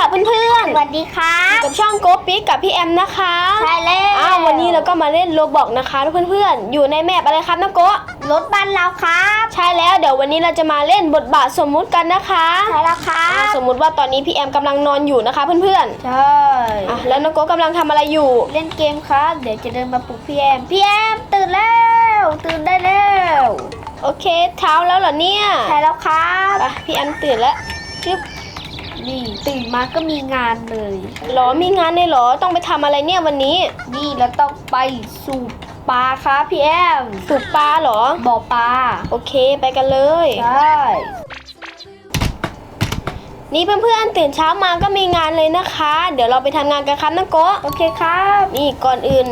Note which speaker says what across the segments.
Speaker 1: ค่ะเพื่อน
Speaker 2: สวัสดีค่ะ
Speaker 1: ๆกับช่องโกปิกกับพี่แอมนะคะ
Speaker 2: ใช่แล้ว
Speaker 1: อ้าววันนี้เราก็มาเล่นโรบอกนะคะเพื่อนๆอยู่ในแมปอะไรครับนะโกะ
Speaker 2: รถบ้านเราครับ
Speaker 1: ใช่แล้วเดี๋ยววันนี้เราจะมาเล่นบทบาทสมมุติกันนะคะ
Speaker 2: ใช่แล้วครั
Speaker 1: อ่า
Speaker 2: บ
Speaker 1: สมมุติว่าตอนนี้พี่แอมกำลังนอนอยู่นะคะเพื่อน
Speaker 2: ใช่
Speaker 1: ๆอะแล้วนะโกะกำลังทำอะไรอยู่
Speaker 2: เล่นเกมครับ เดี๋ยวจะเดินมาปลุกพี่แอมพี่แอมตื่นแล้วตื่นได้แล้ว
Speaker 1: โอเคเช้าแล้วเหรอเนี่ย
Speaker 2: ใช่แล้วครับ
Speaker 1: ไปพี่แอมตื่นแล้ว
Speaker 2: จึ๊บ นี่ตื่นมาก็มีงานเลย
Speaker 1: หรอมีงานเลยเหรอต้องไปทำอะไรเนี่ยวันนี้
Speaker 2: นี่เราต้องไปสูบปลาครับพี่แอม
Speaker 1: สูบปลาเหรอ
Speaker 2: บ่อปลา
Speaker 1: โอเคไปกันเลย
Speaker 2: ใช่
Speaker 1: นี่เพื่อนๆตื่นเช้ามาก็มีงานเลยนะคะ เดี๋ยวเราไปทำงานกันครับนะโกะ
Speaker 2: โอเคครับ
Speaker 1: นี่ก่อนอื่น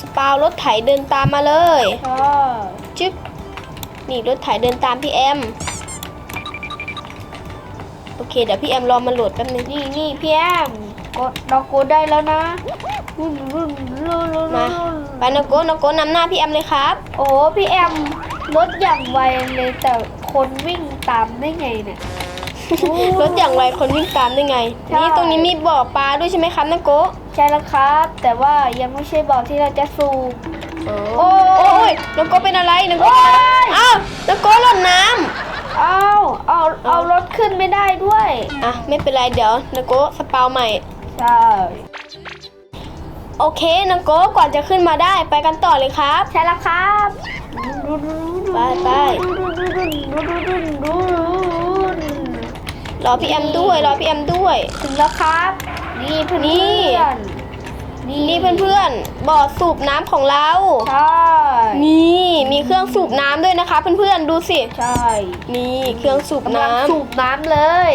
Speaker 1: สปาวรถไถเดินตามมาเลย
Speaker 2: ใช่
Speaker 1: จึ๊บนี่รถไถเดินตามพี่แอมโอ เคเดี๋ยวพี่แอมรอมันโหลดแป๊บนึง
Speaker 2: นี่นี่พี่แอมกดเรากดได้แล้วนะรุ่นรุ่นรุ่นรุ่น
Speaker 1: มาไปนะโกะนะโกะนำหน้าพี่แอมเลยครับ
Speaker 2: โอ้พี่แอมรถอย่างไวเลยแต่คนวิ่งตามได้ไงเนี่ย
Speaker 1: รถอย่างไรคนวิ่งตามได้ไง
Speaker 2: ใช่
Speaker 1: นี่ตรงนี้มีบ่อปลาด้วยใช่ไหมครับนะโกะ
Speaker 2: ใช่แล้วครับ แต่ว่ายังไม่ใช่บอกที่เราจะสูบ
Speaker 1: โอ้
Speaker 2: โอ้
Speaker 1: โอ้ยนะโกะเป็นอะไรนะโกะเป็นอะไร
Speaker 2: โอ้ย
Speaker 1: อ้าวนะโกะหล่นน้
Speaker 2: เอาเอาเอารถขึ้นไม่ได้ด้วยำ
Speaker 1: อะไม่เป็นไรเดี๋ยวนะโกะสปาวใหม่
Speaker 2: ใช่
Speaker 1: โอเคนะโกะก่อนจะขึ้นมาได้ไปกันต่อเลยครับ
Speaker 2: ใช่แล้วครับ
Speaker 1: ไปไปรอพี่แอมด้วยรอพี่แอมด้วย
Speaker 2: ถึงแล้วครับ นี่เพื่อน
Speaker 1: นี่ นี่เพื่อนๆบ่อสูบน้ำของเรา
Speaker 2: ใช่
Speaker 1: นี่มีเครื่องสูบน้ำด้วยนะคะ เพื่อนๆดูสิ
Speaker 2: ใช่
Speaker 1: นี่เครื่องสูบ
Speaker 2: กำลั
Speaker 1: น้ำ
Speaker 2: งสูบน้ำเลย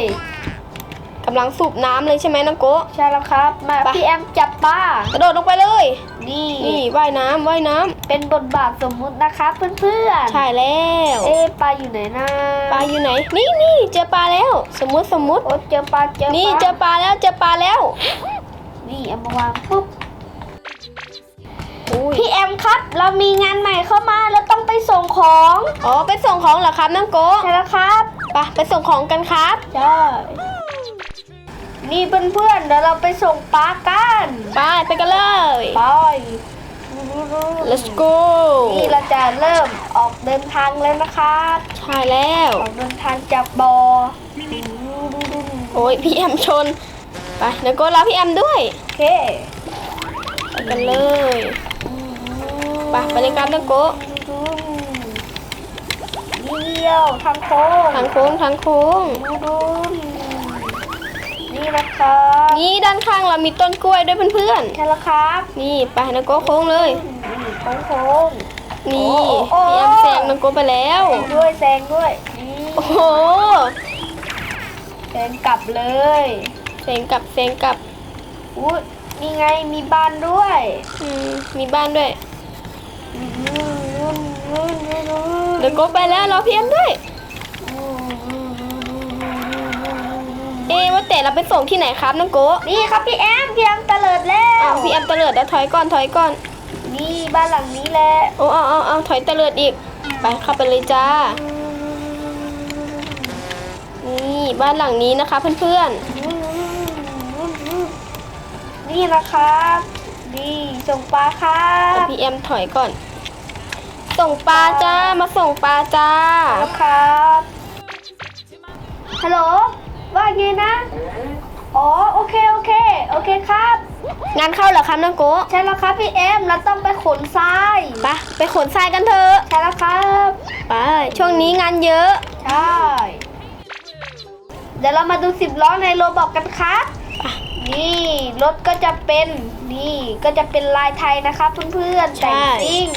Speaker 1: กำลังสูบน้ำเลยใช่ไหมนะโกะ
Speaker 2: ใช่แล้วครับ มา
Speaker 1: ไป
Speaker 2: พี่แอมจับปลาก
Speaker 1: ระโดดลงไปเลย
Speaker 2: นี่
Speaker 1: นี่ว่ายน้ำว่ายน้ำ
Speaker 2: เป็นบทบาทสมมุตินะคะเพื่อนๆ
Speaker 1: ใช่แล้ว
Speaker 2: เอ๊ะปลาอยู่ไหนนะ
Speaker 1: ปลาอยู่ไหน นี่นี่เจอปลาแล้ว สมมุติสมมุติ
Speaker 2: โอ้เจอปลาเจอปลา
Speaker 1: นี่เจอปลาแล้วเจอปลาแล้ว
Speaker 2: นี่เอามาวางปุ๊บ
Speaker 1: อุ้ย
Speaker 2: พี่แอมครับ เรามีงานใหม่เข้ามาแล้วต้องไปส่งของ
Speaker 1: อ๋อไปส่งของเหรอครับน้องโกะ
Speaker 2: ใช่แล้วครับ
Speaker 1: ไปไปส่งของกันครับ
Speaker 2: ใช่นี่เพื่อนๆเดี๋ยวเราไปส่งปลากัน
Speaker 1: ไปไปกันเลย
Speaker 2: ไป
Speaker 1: let's go
Speaker 2: นี่เราจะเริ่มออกเดินทางแล้วนะครับ
Speaker 1: ใช่แล้ว
Speaker 2: ออกเดินทางจากบอ่อ
Speaker 1: โอ้ยพี่แอมชน ไปเดี๋ยวโกรอพี่แอมด้วย
Speaker 2: โอเค
Speaker 1: ไปกันเลยไปไปเลยครับน้องโกะ
Speaker 2: เลี้ยวทางโค้ง
Speaker 1: ทางโค้งทางโค้ง
Speaker 2: นี่นะครับ
Speaker 1: นี่ด้านข้างเรามีต้นกล้วยด้วยเพื่อน
Speaker 2: ใช่แล้วครับ
Speaker 1: ๆนี่ไปน้องโกะโค้งเลย
Speaker 2: นี่โค้งโค้ง
Speaker 1: นี่
Speaker 2: โอ้โอ้
Speaker 1: พี่แอมแซงน้องโกะไปแล้ว
Speaker 2: แซงด้วยแซงด้วยนี่
Speaker 1: โอ้โห
Speaker 2: แซงกลับเลย
Speaker 1: แซงกลับแซงกลับ
Speaker 2: อุ้ยนี่ไงมีบ้านด้วย
Speaker 1: อืมมีบ้านด้วยเดี๋ยวโกะไปแล้วรอพี่แอมด้วย เอ๊ะว่าแต่เราไปส่งที่ไหนครับน้องโกะ
Speaker 2: นี่ครับพี่แอมพี่แอมตะเลิดแล้
Speaker 1: อ้าววพี่แอมเตลิดแล้วถอยก่อนถอยก่อน
Speaker 2: นี่บ้านหลังนี้แหละ
Speaker 1: โอ้เอาเอาเอาถอยเตลิดอีกไปเข้าไปเลยจ้า นี่บ้านหลังนี้นะคะเพื่อน
Speaker 2: นี่นะครับ นี่ส่งปลาครั
Speaker 1: ๆแต่
Speaker 2: บ
Speaker 1: พี่แอมถอยก่อน ส่งปลาจ้า มาส่งปลาจ้า
Speaker 2: แล้วครับฮัลโหลว่าไงนะ อ๋อโอเคโอเคโอเคครับ
Speaker 1: งานเข้าเหรอครับน้องโกะ
Speaker 2: ใช่แล้วครับพี่แอมเราต้องไปขนทราย
Speaker 1: ไปไปขนทรายกันเถอะ
Speaker 2: ใช่แล้วครับ
Speaker 1: ไปช่วงนี้งานเยอะ
Speaker 2: ใช่ เดี๋ยวเรามาดูสิบล้อในโรบอกกันครับ นี่รถก็จะเป็นนี่ก็จะเป็นลายไทยนะคะเพื่อนๆ
Speaker 1: ใช่
Speaker 2: แต่งซิ่ง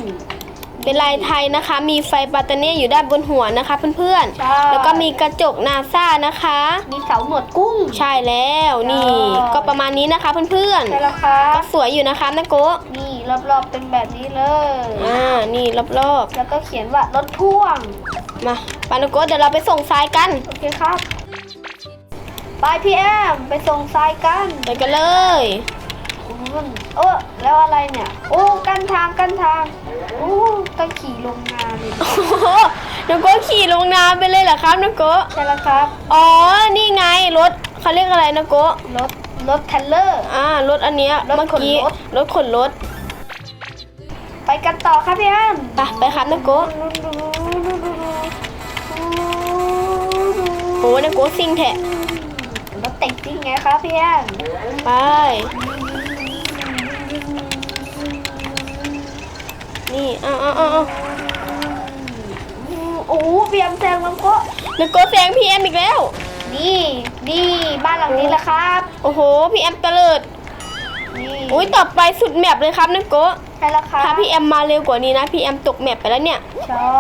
Speaker 1: เป็นลายไทยนะคะ มีไฟปาตาเน่อยู่ด้านบนหัวนะคะเพื่อน
Speaker 2: ใช่
Speaker 1: ๆแล้วก็มีกระจกนาซานะคะ
Speaker 2: มีเสาหนวดกุ้ง
Speaker 1: ใช่แล้วนี่
Speaker 2: ใช่
Speaker 1: ก็ประมาณนี้นะคะเพื่อน
Speaker 2: ใช่แล้วครั
Speaker 1: ๆก็
Speaker 2: บ
Speaker 1: สวยอยู่นะคะนะโกะ
Speaker 2: นี่รอบๆเป็นแบบนี้เลย
Speaker 1: อ่านี่รอบ
Speaker 2: แล้วก็เขียนว่ารถพ่วง
Speaker 1: ๆมาปานาโกะเดี๋ยวเราไปส่งทรายกัน
Speaker 2: โอเคครับ ไปพี่แอมไปส่งทรายกัน
Speaker 1: ไปกันเลย
Speaker 2: อืมเออแล้วอะไรเนี่ย โอ้กันทางกันทางโอ้ต้องขี่ลงนาเลย
Speaker 1: โอ้โหนาโกะขี่ลงน้ำไปเลยเหรอครับนาโกะ
Speaker 2: ใช่แล้วครับ
Speaker 1: อ๋อ นี่ไงรถเขาเรียกอะไรนะโกะ
Speaker 2: รถรถเทรลเลอร์
Speaker 1: อ่ารถอันเนี้ย
Speaker 2: รถ
Speaker 1: เมื่อกี้
Speaker 2: ขนรถ
Speaker 1: รถขนรถ
Speaker 2: ไปกันต่อครับพี่แอม
Speaker 1: ไปไปครับนะโกะโอ้นะโกะซิ่งแทะ
Speaker 2: รถแต่งจริงไงครับพี่แอม
Speaker 1: ไป นี่เอาเอาเอาเอา
Speaker 2: โอ้โหพี่แอมแซงน้ำโกะ
Speaker 1: นะโกะแซงพี่แอมอีกแล้ว
Speaker 2: นี่นี่บ้านหลังนี้แหละครับ
Speaker 1: โอ้โห พี่แอมตะเลิด
Speaker 2: นี่
Speaker 1: อุ้ยต่อไปสุดแมปเลยครับนะโกะ
Speaker 2: ใช่แล้วครับ
Speaker 1: ถ้าพี่แอมมาเร็วกว่านี้นะ พี่แอมตกแมปไปแล้วเนี่ย
Speaker 2: ใช่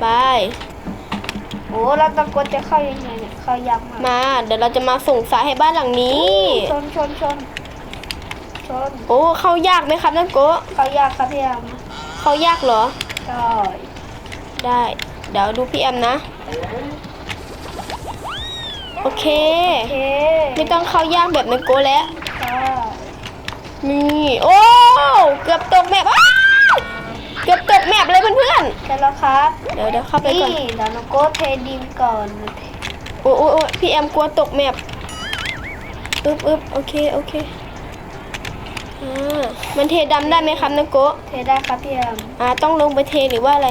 Speaker 1: ไป
Speaker 2: โอ้แล้วตะโกนจะเข้ายังไงเนี่ยเข้ายากมาก
Speaker 1: มา เดี๋ยวเราจะมาส่งสายให้บ้านหลังนี้
Speaker 2: ชนชนชนชน
Speaker 1: โอ้เข้ายากไหมครับนะโกะ
Speaker 2: เข้ายากครับพี่แอม
Speaker 1: เข้ายากเหรอ
Speaker 2: ใช่
Speaker 1: ได้ เดี๋ยวดูพี่แอมนะ โอเค
Speaker 2: โอเค
Speaker 1: ไม่ต้องเข้ายากแบบในโกะแล้ว
Speaker 2: ใช่
Speaker 1: นี่ โอ้ เกือบตกแมปอ้าว เกือบตกแมปเลยเพื่อน
Speaker 2: ใช่แล้วครับ
Speaker 1: ๆเดี๋ยวเดี๋ยวเข้าไป
Speaker 2: นี่
Speaker 1: ก่อน
Speaker 2: เดี๋ยวน้องโก้เทดินก่อน
Speaker 1: โอ้โอ้โอ้พี่แอมกลัวตกแมปอึ๊บอึ๊บโอเคโอเคอ่ามันเทดำได้ไหมครับนาโกะ
Speaker 2: เทได้ครับพี่แอม
Speaker 1: อ่าต้องลงไปเทหรือว่าอะไร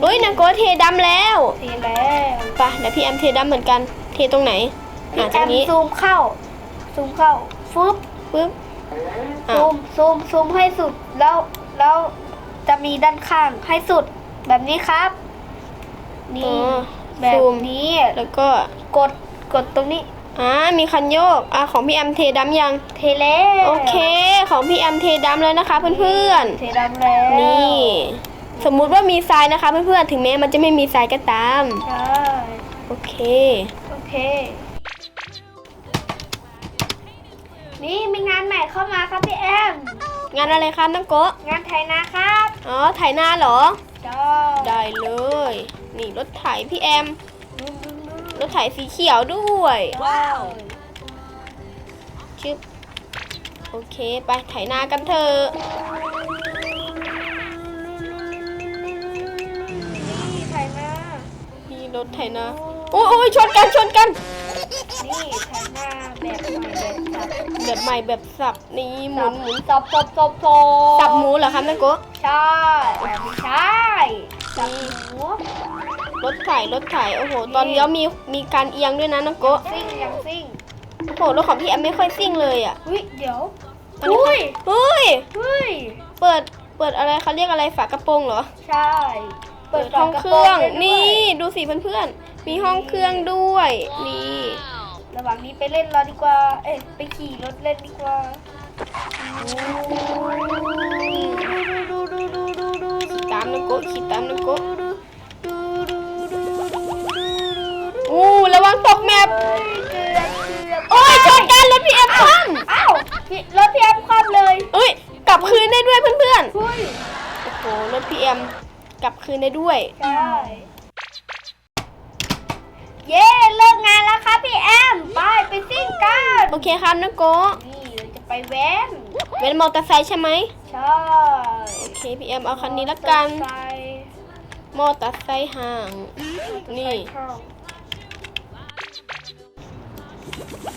Speaker 1: เฮ้ยนาโกะเทดำแล้ว
Speaker 2: เทแล้ว
Speaker 1: ไปเดี๋ยวพี่แอมเทดำเหมือนกัน เทตรงไหน
Speaker 2: พี่
Speaker 1: อ่า
Speaker 2: แอ
Speaker 1: ตรง
Speaker 2: ม
Speaker 1: นี้
Speaker 2: ซูมเข้า ซูมเข้าฟึบ
Speaker 1: ปึ๊บอะ
Speaker 2: ซูมซูมซูมให้สุดแล้วแล้ว จะมีด้านข้างให้สุดแบบนี้ครับ
Speaker 1: อ๋
Speaker 2: นี่
Speaker 1: อ
Speaker 2: แบบ
Speaker 1: ซูม
Speaker 2: นี้
Speaker 1: แล้วก็
Speaker 2: กดกดตรงนี้
Speaker 1: อ่า มีคันโยก อ่าของพี่แอมเทดำยัง
Speaker 2: เทแล้ว
Speaker 1: โอเค ของพี่แอมเทดำแล้วนะคะเพื่อน
Speaker 2: เทดำแล้ว
Speaker 1: ๆ นี่ สมมุติว่ามีทรายนะคะเพื่อนๆ ถึงแม้มันจะไม่มีทรายก็ตาม
Speaker 2: ใช่
Speaker 1: โอเค
Speaker 2: โอเค นี่มีงานใหม่เข้ามาครับพี่แอม
Speaker 1: งานอะไรครับน้องโกะ
Speaker 2: งานไถนาครับ
Speaker 1: อ๋อไถนาเหรอ
Speaker 2: จ้า
Speaker 1: ได้เลย นี่รถไถพี่แอมรถไถสีเขียวด้วย
Speaker 2: ว้าว
Speaker 1: ชึบโอเค ไปไถนากันเถอะ
Speaker 2: นี่ไถนา
Speaker 1: นี่รถไถนา โอ้ย โอ้ยชนกันชนกัน
Speaker 2: นี่ไถนาแบบใหม่แบบสับ
Speaker 1: แบบใหม่แบบสับนี่หมุนหมุน
Speaker 2: สับสับสับสับ
Speaker 1: สับหมูเหรอครับน้องโกะ
Speaker 2: ใช่แบบไม่ใช่สับหมู
Speaker 1: รถไถรถไถโอ้โห ตอนเลี้ยวมีมีการเอียงด้วยนะน้องโกะ
Speaker 2: ซิ่งยังซิ่ง
Speaker 1: โอ้โหรถของพี่แอมไม่ค่อยซิ่งเลยอะ
Speaker 2: อุ้ยเดี๋ยว
Speaker 1: อันนี้
Speaker 2: อุ้ย
Speaker 1: เฮ้ย
Speaker 2: เฮ้ย
Speaker 1: เปิดเปิดอะไรเขาเรียกอะไรฝากระโปรงเหรอ
Speaker 2: ใช่
Speaker 1: เปิดห้องเครื่อง
Speaker 2: ได้ด้วย
Speaker 1: นี่ดูสิเพื่อนๆ มีห้องเครื่องด้วย นี่
Speaker 2: ระหว่างนี้ไปเล่นรอดีกว่า เอ๊ะไปขี่รถเล่นดีกว่า
Speaker 1: ตามนะโกะขี่ตามนะโกะอู้ระวังตกแมป
Speaker 2: เกือบเกือบ
Speaker 1: โอ้ยชนกันรถพี่แอมคว่
Speaker 2: อ้าวพี่รถพี่แอมคว่ำเลยำ
Speaker 1: เอ้ยกลับคืนได้ด้วยเพื่อน
Speaker 2: เฮ้ย
Speaker 1: ๆโอ้โหรถพี่แอม กลับคืนได้ด้วย
Speaker 2: ใช่ เย้เลิกงานแล้วครับพี่แอม ไปไปซิ่งกัน
Speaker 1: โอเคครับนะโกะ
Speaker 2: นี่เราจะไปแว้น
Speaker 1: เป็นมอเตอร์ไซค์ใช่ไหม
Speaker 2: ใช่
Speaker 1: โอเคพี่แอมเอาคันนี้ละกัน
Speaker 2: ใส่
Speaker 1: มอเตอร์ไซค์ห่าง นี่
Speaker 2: เข้า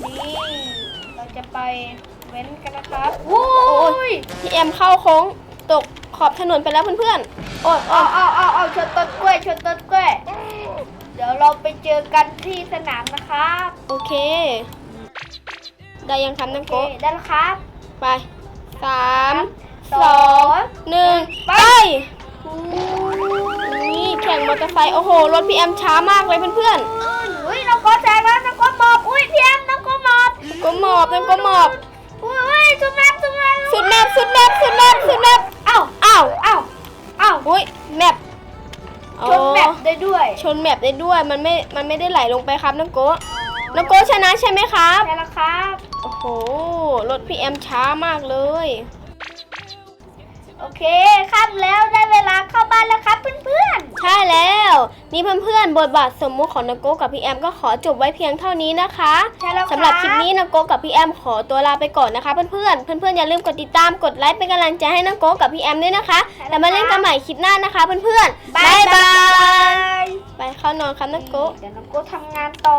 Speaker 2: นี่เราจะไปเว้นกันนะครับโอ้ย
Speaker 1: พี่แอมเข้าโค้งตก ขอบถนนไปแล้วเพื่อนๆโอ้ยโอ้
Speaker 2: เอา
Speaker 1: ย
Speaker 2: เอาเอาเอาชนต้นกล้วยชนต้นกล้วย เดี๋ยวเราไปเจอกันที่สนามนะครับ
Speaker 1: โอเค ได้ยังครับนัง
Speaker 2: โอเค
Speaker 1: โกะ
Speaker 2: ได้แล้วครับ
Speaker 1: ไปสาม
Speaker 2: ส
Speaker 1: ส
Speaker 2: อ
Speaker 1: องงหนึ่ง
Speaker 2: ไป
Speaker 1: ไป นี่แข่งมอเตอร์ไซค์โอ้โห รถพี่แอมช้ามากเลยเพื่อน
Speaker 2: อุ้ยน้องก็แซงแล้วน้องก็หมอบอุ้ยพี่แอมน้องก็หมอบ
Speaker 1: ๆก็หมอบนังก็หมอบ
Speaker 2: อุ้ยสุดแมปสุดแมป
Speaker 1: สุดแมปสุดแมปสุดแมปสุดแมป
Speaker 2: เอ้า
Speaker 1: อ้าว
Speaker 2: เอ้าเอ้า
Speaker 1: อุ้ยแมป
Speaker 2: ชนแมปได้ด้วย
Speaker 1: ชนแมปได้ด้วยมันไม่ มันไม่ได้ไหลลงไปครับนังโกะนังโกะชนะใช่ไหมครับ
Speaker 2: ใช่แล้วครับ
Speaker 1: โอ้โห รถพี่แอมช้ามากเลย
Speaker 2: โอ เคครับแล้วได้เวลาเข้าบ้านแล้วครับเพื่อน
Speaker 1: ใช่แล้ว นี่เพื่อนๆ บทบาทสมมุติของนาโกกับพี่แอมก็ขอจบไว้เพียงเท่านี้นะคะ
Speaker 2: ๆใช่แล้วครับ
Speaker 1: สำหรับคลิปนี้นาโกกับพี่แอมขอตัวลาไปก่อนนะคะ เพื่อนๆ เพื่อนๆอย่าลืมกดติดตามกดไลค์เป็นกำลังใจให้นาโกกับพี่แอมด้วยนะคะแล้วมาเล่นกันใหม่คลิปหน้านะคะ เพื่อนๆ
Speaker 2: บ๊ายบาย
Speaker 1: ไปเข้านอนครับนาโก
Speaker 2: เดี๋ยวน้องโก้ทำงานต่อ